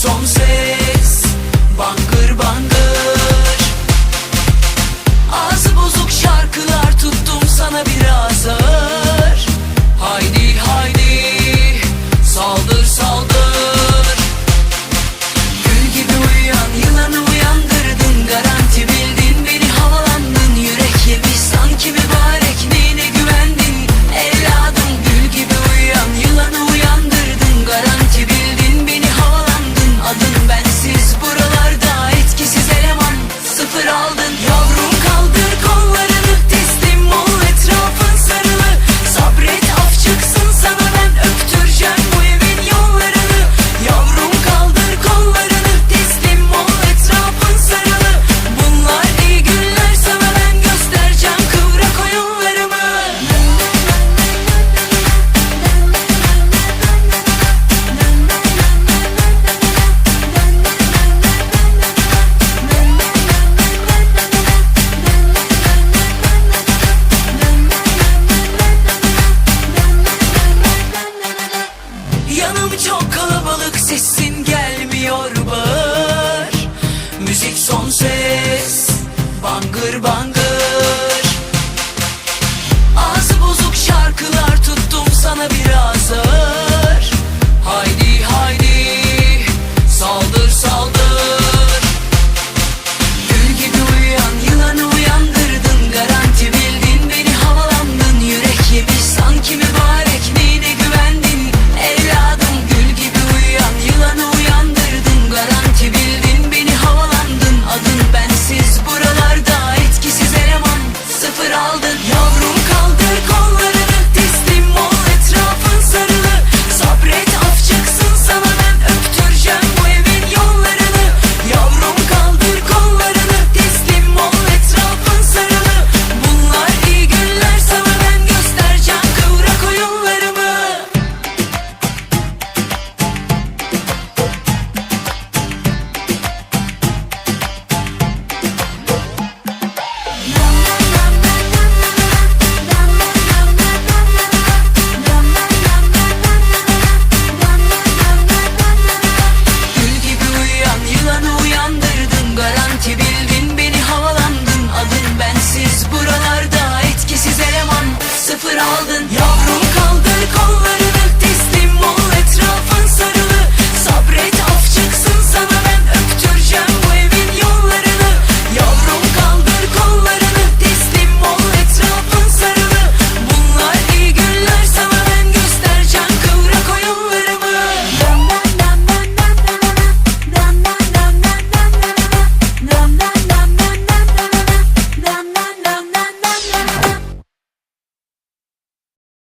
Som Çok kalabalık sesin gelmiyor bağır. Müzik son ses Bangır bangır.